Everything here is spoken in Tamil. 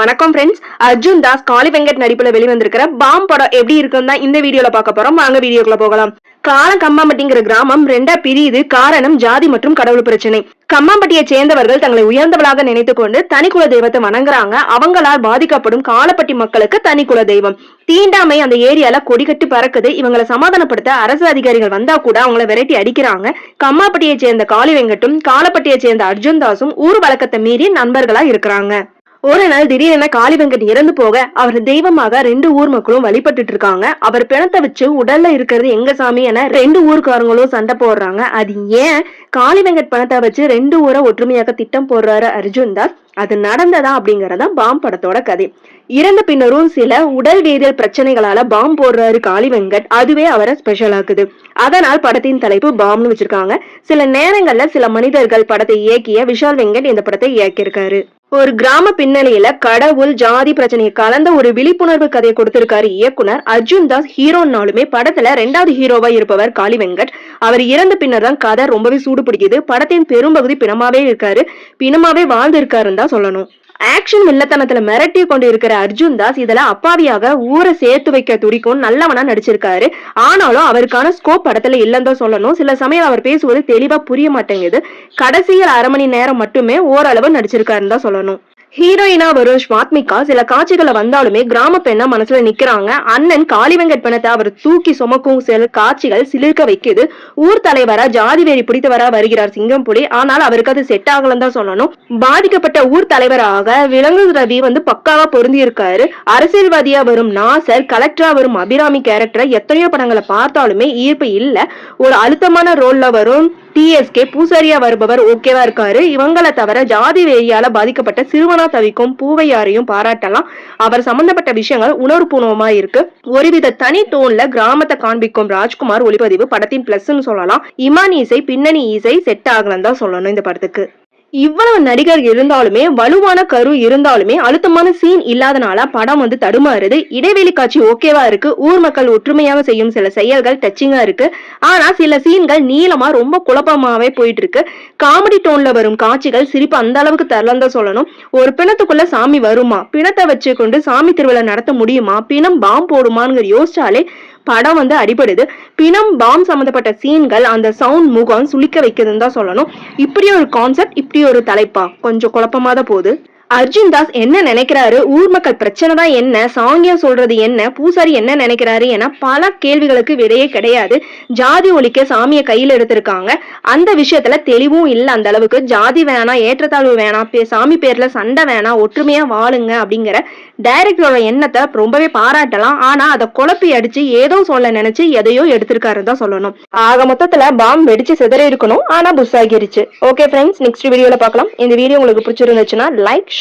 வணக்கம் ஃப்ரெண்ட்ஸ் அர்ஜுன் தாஸ் காளி வெங்கட் நடிப்புல வெளிவந்திருக்கிற பாம் படம் எப்படி இருக்குன்னு தான் இந்த வீடியோல பார்க்க போறோம். வாங்க வீடியோக்குள்ள போகலாம். காலம் கம்மாம்பட்டிங்கிற கிராமம் ரெண்டா பிரியுது. காரணம் ஜாதி மற்றும் கடவுள் பிரச்சனை. கம்மாம்பட்டியை சேர்ந்தவர்கள் தங்களை உயர்ந்தவளாக நினைத்து கொண்டு தனிக்குல தெய்வத்தை வணங்குறாங்க. அவங்களால் பாதிக்கப்படும் காலப்பட்டி மக்களுக்கு தனிக்குல தெய்வம் தீண்டாமை அந்த ஏரியால கொடிகட்டி பறக்குது. இவங்களை சமாதானப்படுத்த அரசு அதிகாரிகள் வந்தா கூட அவங்கள விரட்டி அடிக்கிறாங்க. கம்மாப்பட்டியை சேர்ந்த காளி வெங்கட்டும் காலப்பட்டியை சேர்ந்த அர்ஜுன் தாஸும் ஊர் வழக்கத்தை மீறி நண்பர்களா இருக்கிறாங்க. ஒரு நாள் திடீரென காளிவெங்கட் இறந்து போக அவர் தெய்வமாக ரெண்டு ஊர் மக்களும் வழிபட்டுட்டு இருக்காங்க அவர் பிணத்தை வச்சு உடல்ல இருக்கிறது எங்க சாமி என ரெண்டு ஊர்க்காரங்களும் சண்டை போடுறாங்க. அது ஏன் காளி வெங்கட் பணத்தை வச்சு ரெண்டு ஊரை ஒற்றுமையாக திட்டம் போடுறாரு அர்ஜுன் தாஸ். அது நடந்ததா அப்படிங்கறதா பாம் படத்தோட கதை. இறந்த பின்னரும் சில உடல் வேதியியல் பிரச்சனைகளால பாம் போடுறாரு காளி வெங்கட். அதுவே அவரை ஸ்பெஷல் ஆக்குது. அதனால் படத்தின் தலைப்பு பாம்னு வச்சிருக்காங்க. சில நேரங்கள்ல சில மனிதர்கள் படத்தை இயக்கிய விஷால் வெங்கட் இந்த படத்தை இயக்கியிருக்காரு. ஒரு கிராம பின்னணியில கடவுள் ஜாதி பிரச்சனையை கலந்த ஒரு விழிப்புணர்வு கதையை கொடுத்திருக்காரு இயக்குனர் அர்ஜுன் தாஸ். ஹீரோனாலுமே படத்துல ரெண்டாவது ஹீரோவா இருப்பவர் காளி வெங்கட். அவர் இறந்த பின்னர் தான் கதை ரொம்பவே சூடு பிடிக்குது படத்தின் பெரும்பகுதி பிணமாவே இருக்காரு. பிணமாவே வாழ்ந்து இருக்காருன்னு தான் சொல்லணும். ஆக்ஷன் வில்லத்தனத்துல மிரட்டி கொண்டு இருக்கிற அர்ஜுன் தாஸ் இதுல அப்பாவியாக ஊரை சேர்த்து வைக்க துடிக்கும் நல்லவனா நடிச்சிருக்காரு. ஆனாலும் அவருக்கான ஸ்கோப் படத்துல இல்லைன்னு தான் சொல்லணும். சில சமயம் அவர் பேசுவது தெளிவா புரிய மாட்டேங்குது. கடைசியில் அரை மணி நேரம் மட்டுமே ஓரளவு நடிச்சிருக்காருன்னு தான் சொல்லணும். ஹீரோயினா வரும் ஸ்வாத்மிகா சில காட்சிகளை வந்தாலுமே கிராம பெண்ணா மனசுல நிக்கிறாங்க. அண்ணன் காளிவெங்கட் பணத்தை அவர் தூக்கி சுமக்கும் சில காட்சிகள் சிலிர்க்க வைக்குது. ஊர் தலைவரா ஜாதி வெறி பிடித்தவரா வருகிறார் சிங்கம்புலி. ஆனால் அவருக்கு அது செட் ஆகலன்னு தான் சொல்லணும். பாதிக்கப்பட்ட ஊர் தலைவராக விலங்கு ரவி வந்து பக்காவா பொருந்தி இருக்காரு அரசியல்வாதியா வரும் நாசர் கலெக்டரா வரும் அபிராமி கேரக்டரை எத்தனையோ படங்களை பார்த்தாலுமே ஈர்ப்பு இல்ல. ஒரு அழுத்தமான ரோல்ல வரும் டிஎஸ்கே பூசாரியா வருபவர் ஓகேவா இருக்காரு? இவங்களை தவிர ஜாதி வெறியால பாதிக்கப்பட்ட சிறுவனா தவிக்கும் பூவையாரையும் பாராட்டலாம். அவர் சம்பந்தப்பட்ட விஷயங்கள் உணர்வுபூர்வமா இருக்கு. ஒருவித தனி டோன்ல கிராமத்தை காண்பிக்கும் ராஜ்குமார் ஒளிப்பதிவு படத்தின் பிளஸ்ன்னு சொல்லலாம். இமான் இசை பின்னணி இசை செட் ஆகலன்னு தான் சொல்லணும் இந்த படத்துக்கு. இவ்வளவு நடிகர் இருந்தாலுமே வலுவான கரு இருந்தாலுமே அழுத்தமான சீன் இல்லாதனால படம் வந்து தடுமாறுது. இடைவெளி காட்சி ஓகேவா இருக்கு. ஊர் மக்கள் ஒற்றுமையாக செய்யும் சில செயல்கள் டச்சிங்கா இருக்கு. ஆனா சில சீன்கள் நீளமா ரொம்ப குழப்பமாவே போயிட்டு இருக்கு காமெடி டோன்ல வரும் காட்சிகள் சிரிப்பு அந்த அளவுக்கு தரலன்னு சொல்லணும். ஒரு பிணத்துக்குள்ள சாமி வருமா? பிணத்தை வச்சு கொண்டு சாமி திருவிழா நடத்த முடியுமா? பிணம் பாம் போடுமான்னு யோசிச்சாலே படம் வந்து அடிபடுது. பிணம் பாம் சம்மந்தப்பட்ட சீன்கள் அந்த சவுண்ட் முகம் சுளிக்க வைக்கிறதுன்னு தான் சொல்லணும். இப்படி ஒரு கான்செப்ட் இப்படி ஒரு தலைப்பா? கொஞ்சம் குழப்பமாக தான் போகுது. அர்ஜுன் தாஸ் என்ன நினைக்கிறாரு? ஊர் மக்கள் பிரச்சனை தான் என்ன? சாங்கியம் சொல்றது என்ன? பூசாரி என்ன நினைக்கிறாரு என பல கேள்விகளுக்கு விடையே கிடையாது. ஜாதி ஒழிக்க சாமியை கையில் எடுத்திருக்காங்க. அந்த விஷயத்துல தெளிவும் இல்லை அந்த அளவுக்கு. ஜாதி வேணாம் ஏற்றத்தாழ்வு வேணாம் பே- சாமி பேர்ல சண்டை வேணாம் ஒற்றுமையா வாழுங்க அப்படிங்கிற டைரக்டரோட எண்ணத்தை ரொம்பவே பாராட்டலாம். ஆனா அதை குழப்பி அடிச்சு ஏதோ சொல்ல நினைச்சு எதையோ எடுத்திருக்காருன்னு தான் சொல்லணும். ஆக மொத்தத்துல பாம் வெடிச்சு சிதறி இருக்கணும். ஆனா புஷ் ஆகிருச்சு. ஓகே ஃப்ரெண்ட்ஸ் நெக்ஸ்ட் வீடியோல பார்க்கலாம். இந்த வீடியோ உங்களுக்கு பிடிச்சிருந்துச்சுன்னா லைக்